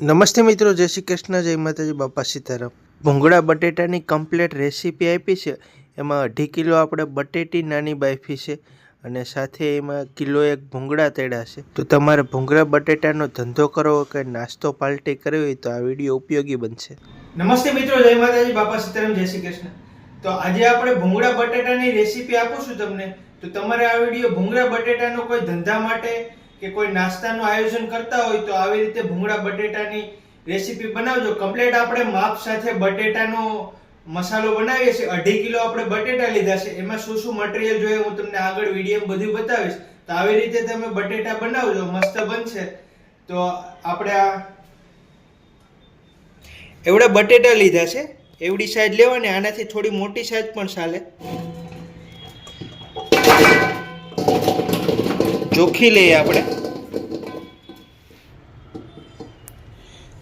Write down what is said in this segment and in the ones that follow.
નમસ્તે મિત્રો, જય શ્રી કૃષ્ણ, જય માતાજી, બાપા સીતારામ ભૂંગળા બટેટાની કમ્પ્લેટ રેસીપી આપી છે. એમાં અઢી કિલો આપણે બટેટી નાની બાફી છે અને સાથે એમાં કિલો એક ભૂંગળા તેડા છે. તો તમારે ભૂંગળા બટેટાનો ધંધો કરવો કે નાસ્તો પાલટી કરવી હોય તો આ વીડિયો ઉપયોગી બનશે. નમસ્તે મિત્રો, જય માતાજી, બાપા સીતારામ જય શ્રી કૃષ્ણ. તો આજે આપણે ભૂંગળા બટેટાની રેસીપી આપું છું તમને. તો તમારે આ વીડિયો ભૂંગળા બટેટાનો કોઈ ધંધા માટે કે કોઈ નાસ્તાનું આયોજન કરતા હોય તો આવી રીતે ભૂંગળા બટેટાની રેસીપી બનાવજો. કમ્પ્લેટ આપણે માપ સાથે બટેટાનો મસાલો બનાવીએ છીએ. અઢી કિલો આપણે બટેટા લીધા છે. એમાં શું શું મટીરિયલ જોઈએ હું તમને આગળ વીડિયો બધું બતાવીશ. તો આવી રીતે તમે બટેટા બનાવજો. મસ્ત બનશે. તો આપણે આ એવડા બટેટા લીધા છે. એવડી સાઈઝ લેવાની. આનાથી થોડી મોટી સાઈઝ પણ ચાલે. ચોખ્ખી લઈએ આપણે.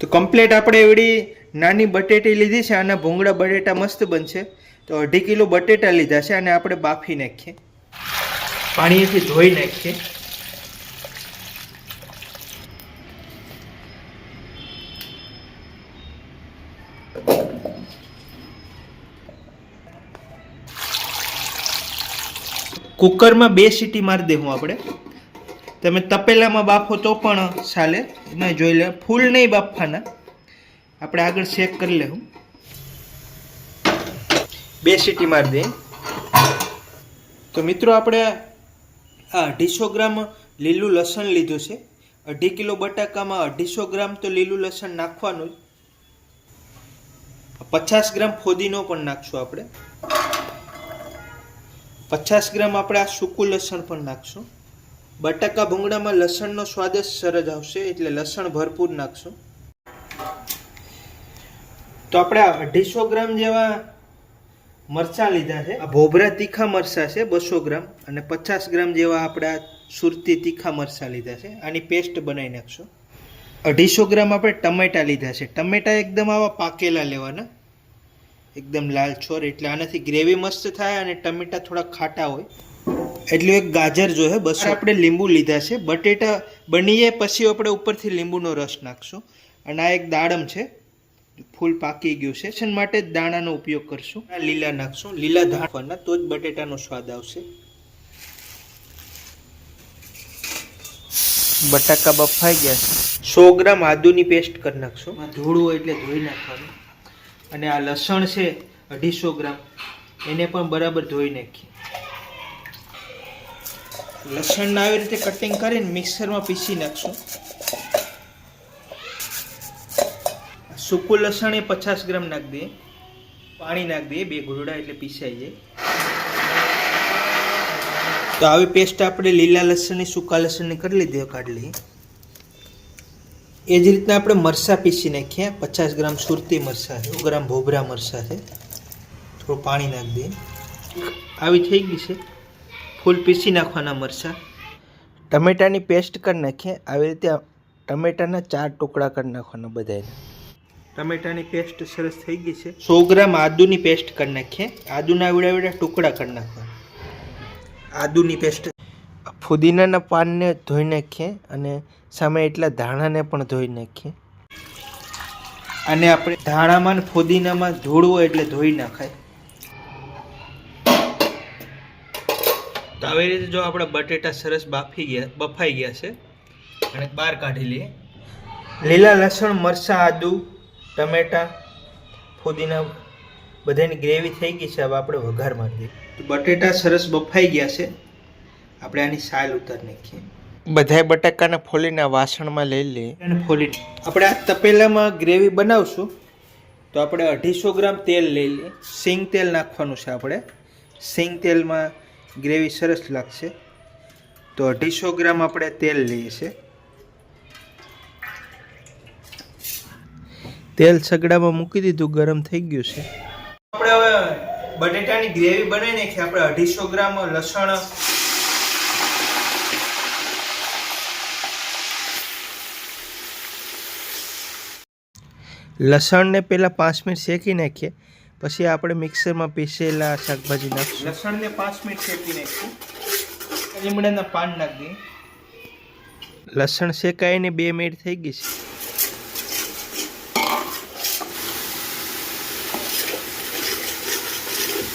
તો કમ્પ્લેટ આપણે એવડી નાની બટેટી લીધી છે આના ભૂંગળા બટેટા મસ્ત બનશે. તો અઢી કિલો બટેટા લીધા છે અને આપણે બાફી નાખીએ. પાણીથી ધોઈ નાખીએ. કુકરમાં બે સીટી મારી દેવું આપણે. તમે તપેલામાં બાફો તો પણ ચાલે. એમાં જોઈ લે, ફૂલ નહીં બાફવાના. આપણે આગળ શેક કરી લેવું. બે સીટી મારી દઈએ તો મિત્રો આપણે આ અઢીસો ગ્રામ લીલું લસણ લીધું છે. અઢી કિલો બટાકામાં અઢીસો ગ્રામ તો લીલું લસણ નાખવાનું જ. પચાસ ગ્રામ ફોદીનો પણ નાખશું આપણે. પચાસ ગ્રામ આપણે આ સૂકું લસણ પણ નાખશું. બટાકા ભૂંગળામાં લસણનો સ્વાદ જ સરસ આવશે એટલે લસણ ભરપૂર નાખશું. તો આપણે અઢીસો ગ્રામ જેવા મરચાં લીધા છે. આ ભોભરા તીખા મરચાં છે, બસો ગ્રામ. અને પચાસ ગ્રામ જેવા આપણા સુરતી તીખા મરચાં લીધા છે. આની પેસ્ટ બનાવી નાખશું. અઢીસો ગ્રામ આપણે ટમેટા લીધા છે. ટમેટા એકદમ આવા પાકેલા લેવાના. એકદમ લાલ છોર એટલે આનાથી ગ્રેવી મસ્ત થાય અને ટમેટા થોડા ખાટા હોય. એટલું એક ગાજર જોઈએ બસ. આપણે લીંબુ લીધા છે. બટેટા બનીએ પછી આપણે ઉપરથી લીંબુનો રસ નાખશું. અને આ એક દાડમ છે. ફૂલ પાકી ગયું છે. એના માટે દાણાનો ઉપયોગ કરશું. આ લીલા નાખશું. લીલા ધાણવાના તો જ બટેટાનો સ્વાદ આવશે. બટાકા બફાઈ ગયા છે. સો ગ્રામ આદુની પેસ્ટ કરી નાખશું. ધોળું હોય એટલે ધોઈ નાખવાનું. અને આ લસણ છે અઢીસો ગ્રામ. એને પણ બરાબર ધોઈ નાખીએ. લસણને આવી રીતે કટિંગ કરીને મિક્સરમાં પીસી નાખશું. સૂકું લસણ એ પચાસ ગ્રામ નાખી દઈએ. પાણી નાખી દઈએ, બે ઘોડા એટલે પીસાઈ જાય. તો આવી પેસ્ટ આપણે લીલા લસણની, સૂકા લસણની કરી લીધી, કાઢી લઈએ. એ જ રીતના આપણે મરચાં પીસી નાખીએ પચાસ ગ્રામ સુરતી મરચાં છે, સો ગ્રામ ભોભરા મરચાં છે. થોડું પાણી નાખી દઈએ. આવી થઈ ગઈ છે. ફૂલ પીસી નાખવાના મરચાં. ટમેટાની પેસ્ટ કરી નાખીએ. આવી રીતે ટમેટાના ચાર ટુકડા કરી નાખવાના બધાને ટમેટાની પેસ્ટ સરસ થઈ ગઈ છે. સો ગ્રામ આદુની પેસ્ટ કરી નાખીએ. આદુના એવડા એવડા ટુકડા કરી નાખવાના. આદુની પેસ્ટ. ફુદીનાના પાનને ધોઈ નાખીએ અને સામે એટલા ધાણાને પણ ધોઈ નાખીએ. અને આપણે ધાણામાં ફુદીનામાં ધૂળ હોય એટલે ધોઈ નાખાય. તો આવી રીતે જો આપણે બટેટા સરસ બાફી ગયા, બફાઈ ગયા છે, અને બહાર કાઢી લઈએ. લીલા લસણ, મરચાં, આદુ, ટમેટા, ફુદીના, બધાની ગ્રેવી થઈ ગઈ છે, હવે આપણે વઘાર મારી દઈએ. તો બટેટા સરસ બફાઈ ગયા છે. આપણે આની સાલ ઉતારી નાખીએ. બધાય બટાકાને ફોલીને વાસણમાં લઈ લઈએ. અને ફોલી આપણે આ તપેલામાં ગ્રેવી બનાવશું. તો આપણે અઢીસો ગ્રામ તેલ લઈ લઈએ. સિંગ તેલ નાખવાનું છે આપણે. સિંગ તેલમાં ગ્રેવી સરસ લાગશે. તો અઢીસો ગ્રામ આપણે તેલ લઈએ છીએ તેલ સગડામાં મૂકી દીધું, ગરમ થઈ ગયું છે. આપણે હવે બટેટાની ગ્રેવી બનાવી નાખી આપણે અઢીસો ગ્રામ લસણ લસણને પહેલાં પાંચ મિનિટ શેકી નાખીએ. પછી આપણે મિક્સરમાં પીસેલા શાકભાજી નાખશું. લસણને પાંચ મિનિટ શેકી નાખીશું. લીમડાના પાન નાખી લસણ શેકાઈને બે મિનિટ થઈ ગઈ છે.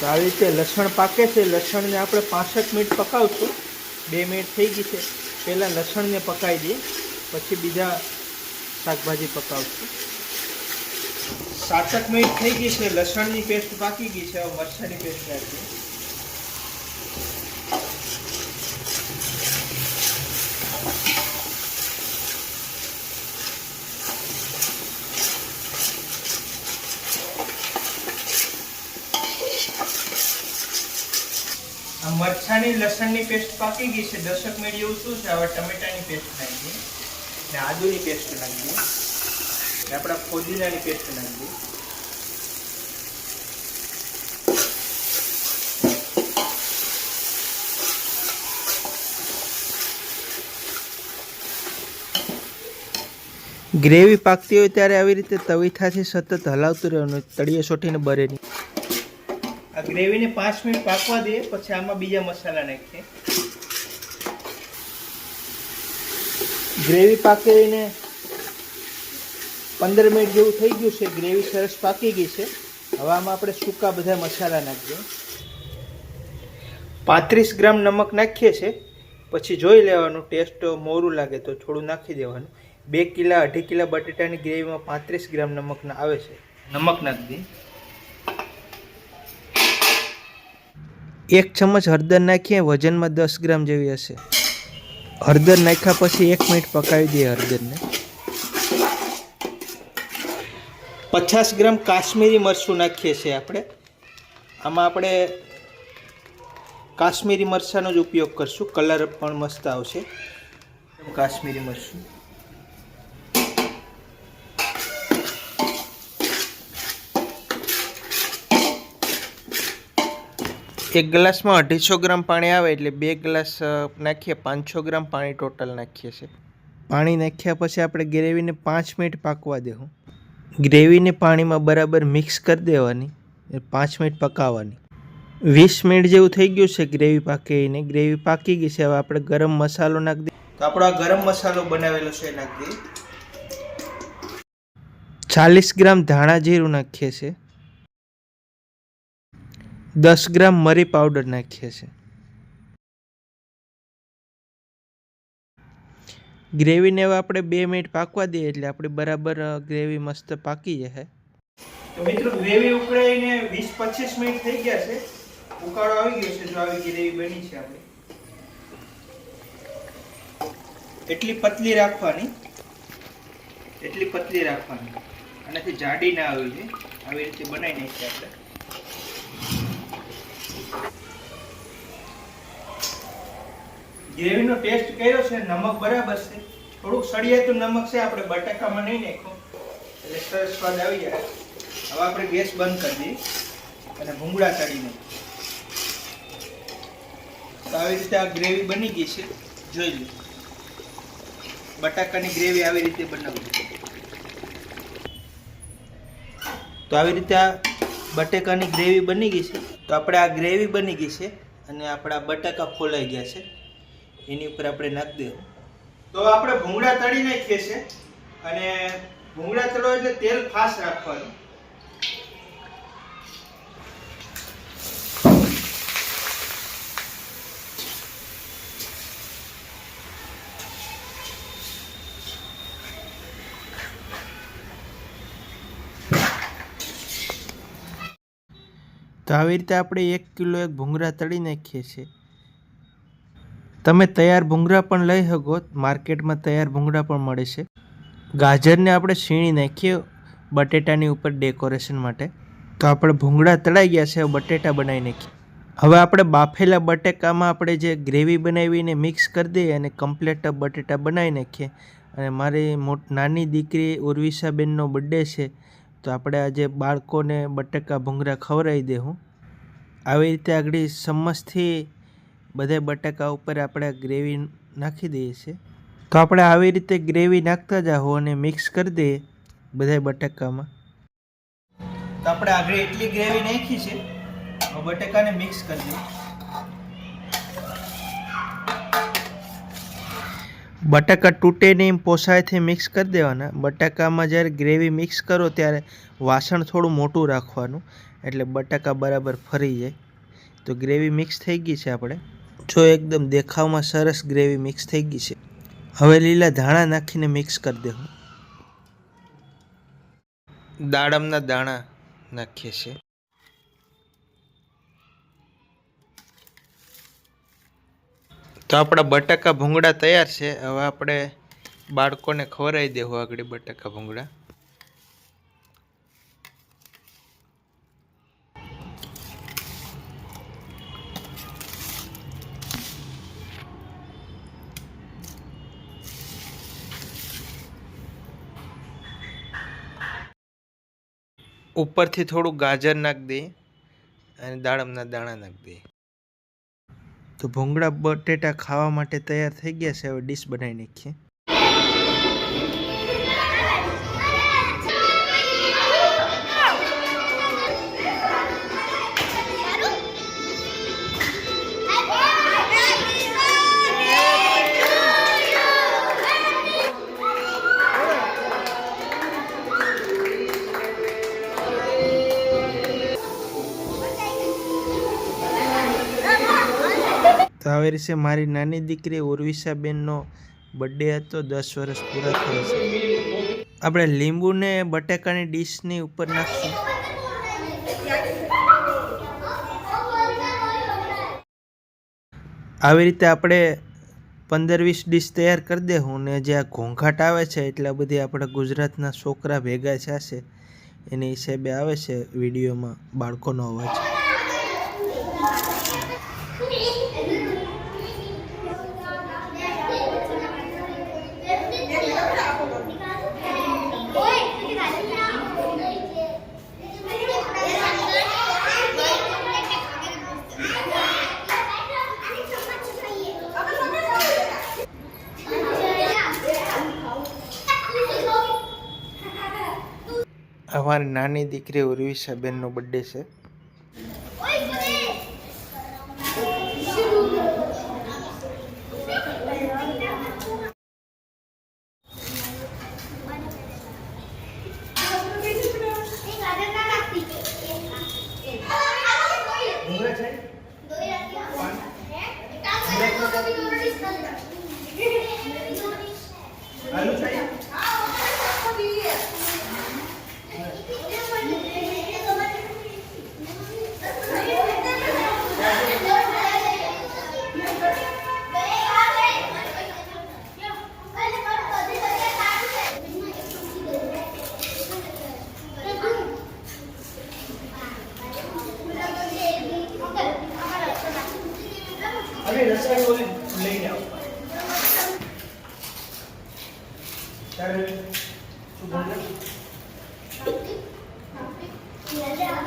તો આવી રીતે લસણ પાકે છે. લસણને આપણે પાંસઠ મિનિટ પકાવશું. બે મિનિટ થઈ ગઈ છે. પહેલાં લસણને પકાવી દઈએ. પછી બીજા શાકભાજી પકાવશું. સાતક મિનિટ થઈ ગઈ છે, લસણની પેસ્ટ પાકી ગઈ છે, હવે મરચાંની પેસ્ટ નાખીએ આ લસણની પેસ્ટ પાકી ગઈ છે દસક મિનિટ જેવું શું છે? હવે ટમેટાની પેસ્ટ નાખીએ ને આદુની પેસ્ટ નાખીએ આપણા ફોદીનાની પેસ્ટ નાખીએ ગ્રેવી પાકતી હોય ત્યારે આવી રીતે તવીથાથી સતત હલાવતું રહેવાનું તળિયે સોટીને બરે નહીં. આ ગ્રેવીને પાંચ મિનિટ પાકવા દઈએ પછી આમાં બીજા મસાલા નાખીએ. ગ્રેવી પાકીને પંદર મિનિટ જેવું થઈ ગયું છે, ગ્રેવી સરસ પાકી ગઈ છે. હવે આમાં આપણે સૂકા બધા મસાલા નાખીએ. પાંત્રીસ ગ્રામ નમક નાખીએ છીએ પછી જોઈ લેવાનું, ટેસ્ટ મોરું લાગે તો થોડું નાખી દેવાનું. બે કિલા, અઢી કિલા બટેટાની ગ્રેવીમાં પાંત્રીસ ગ્રામ નમકના આવે છે. નમક નાખી દઈએ. એક ચમચ હળદર નાખીએ, વજનમાં દસ ગ્રામ જેવી હશે. હળદર નાખ્યા પછી એક મિનિટ પકાવી દઈએ હળદરને. પચાસ ગ્રામ કાશ્મીરી મરચું નાખીએ છીએ આપણે. આમાં આપણે કાશ્મીરી મરચાંનો જ ઉપયોગ કરશું. કલર પણ મસ્ત આવશે. કાશ્મીરી મરચું. એક ગ્લાસમાં અઢીસો ગ્રામ પાણી આવે એટલે બે ગ્લાસ નાખીએ. પાંચસો ગ્રામ પાણી ટોટલ નાખીએ છીએ. પાણી નાખ્યા પછી આપણે ગ્રેવીને પાંચ મિનિટ પાકવા દેવું. ગ્રેવીને પાણીમાં બરાબર મિક્સ કરી દેવાની પાંચ મિનિટ પકાવવાની. વીસ મિનિટ જેવું થઈ ગયું છે ગ્રેવી પાકીને. ગ્રેવી પાકી ગઈ છે. હવે આપણે ગરમ મસાલો નાખી દઈએ. તો આપણો આ ગરમ મસાલો બનાવેલો છે નાખી દઈએ. ચાલીસ ગ્રામ ધાણા જીરું નાખીએ છીએ. દસ ગ્રામ મરી પાવડર નાખીએ છીએ. ગ્રેવીને હવે આપણે બે મિનિટ પાકવા દઈએ એટલે આપણે બરાબર ગ્રેવી મસ્ત પાકી જશે. તો મિત્રો, ગ્રેવી ઉકળાઈને વીસ પચીસ મિનિટ થઈ ગયા છે. ઉકાળો આવી ગયો છે, જો આવી ગ્રેવી બની છે આપણે. એટલી પતલી રાખવાની. એટલી પતલી રાખવાની. આનાથી જાડી ના આવી છે આવી રીતે બનાવી નાખીએ આપણે. ગ્રેવીનો ટેસ્ટ કર્યો છે, નમક બરાબર છે. થોડુંક સળિયાતું નમક છે, આપણે બટાકામાં નહીં નાખ્યું એટલે સરસ સ્વાદ આવી જાય. હવે આપણે ગેસ બંધ કરી દઈએ અને ભૂંગળા કાઢીને તો આવી રીતે આ ગ્રેવી બની ગઈ છે, જોઈ લો. બટાકાની ગ્રેવી આવી રીતે બનાવવી. તો આવી રીતે આ બટાકાની ગ્રેવી બની ગઈ છે. તો આપણે આ ગ્રેવી બની ગઈ છે અને આપણા બટાકા ફોલાઈ ગયા છે. એની ઉપર આપણે નાખી દેવું તો આપણે ભૂંગળા તળી નાખીએ છે અને ભૂંગળા તળો એટલે તેલ ફાસ્ટ રાખવાનું. તો આવી રીતે આપણે એક કિલો એક ભૂંગળા તળી નાખીએ છીએ. તમે તૈયાર ભૂંગળા પણ લઈ શકો. માર્કેટમાં તૈયાર ભૂંગળા પણ મળે છે. ગાજરને આપણે છીણી નાખીએ બટેટાની ઉપર ડેકોરેશન માટે. તો આપણે ભૂંગળા તળાઈ ગયા છે બટેટા બનાવી નાખીએ. હવે આપણે બાફેલા બટેકામાં આપણે જે ગ્રેવી બનાવીને મિક્સ કરી દઈએ અને કમ્પ્લેટ બટેટા બનાવી નાખીએ. અને મારી મોટ, નાની દીકરી ઉર્વિશાબેનનો બર્થડે છે, તો આપણે આજે બાળકોને બટેકા ભૂંગળા ખવડાવી દેવું આવી રીતે આગળ ચમ્મચથી બધા બટાકા ઉપર આપણે ગ્રેવી નાખી દઈએ છીએ. તો આપણે આવી રીતે ગ્રેવી નાખતા જાઓ અને મિક્સ કરી દઈએ બધા બટાકામાં. તો આપણે આગળ એટલી ગ્રેવી નાખી છે બટાકાને મિક્સ કરી દઈએ. બટાકા તૂટે નહીં પોસાયથી મિક્સ કરી દેવાના. બટાકામાં જ્યારે ગ્રેવી મિક્સ કરો ત્યારે વાસણ થોડું મોટું રાખવાનું, એટલે બટાકા બરાબર ફરી જાય. તો ગ્રેવી મિક્સ થઈ ગઈ છે આપણે. જો એકદમ દેખાવમાં સરસ ગ્રેવી મિક્સ થઈ ગઈ છે. હવે લીલા ધાણા નાખીને મિક્સ કરી દેવું દાડમના દાણા નાખીએ છીએ. તો આપણા બટાકા ભૂંગળા તૈયાર છે. હવે આપણે બાળકોને ખવડાવી દેવું આગળ બટાકા ભૂંગળા. ઉપરથી થોડું ગાજર નાખી દઈએ અને દાડમના દાણા નાખી દે. તો ભૂંગળા બટેટા ખાવા માટે તૈયાર થઈ ગયા છે. હવે ડીશ બનાવી નાખીએ. આવી મારી નાની દીકરી ઉર્વિશાબેનનો બર્થડે હતો. દસ વર્ષ પૂરા થયા છે. આપણે લીંબુને બટાકાની ડીશની ઉપર નાખશું. આવી રીતે આપણે પંદર વીસ ડીશ તૈયાર કરી દેવું ને જે આ ઘોંઘાટ આવે છે એટલા બધી આપણા ગુજરાતના છોકરા ભેગા થશે. એની હિસાબે આવે છે વિડીયોમાં બાળકોનો અવાજ. અમારી નાની દીકરી ઉર્વિશાબેનનો બર્થડે છે.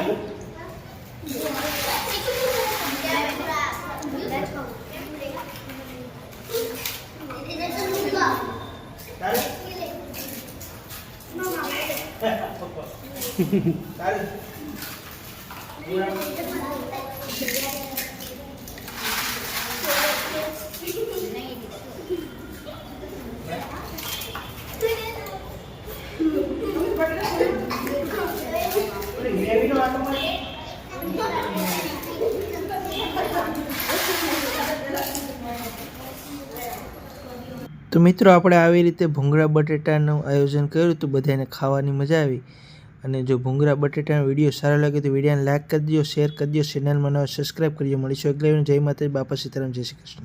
आलू Thank you. તો મિત્રો, આપણે આવી રીતે ભૂંગળા બટેટાનું આયોજન કર્યું તો બધાને ખાવાની મજા આવી. અને જો ભૂંગળા બટેટાનો વીડિયો સારો લાગે તો વિડીયોને લાઇક કરી દો શેર કરી દો ચેનલમાં નવા સબસ્ક્રાઈબ કરજો મળીશું અગલે જય માતા બાપા સીતારામ, જય શ્રી કૃષ્ણ.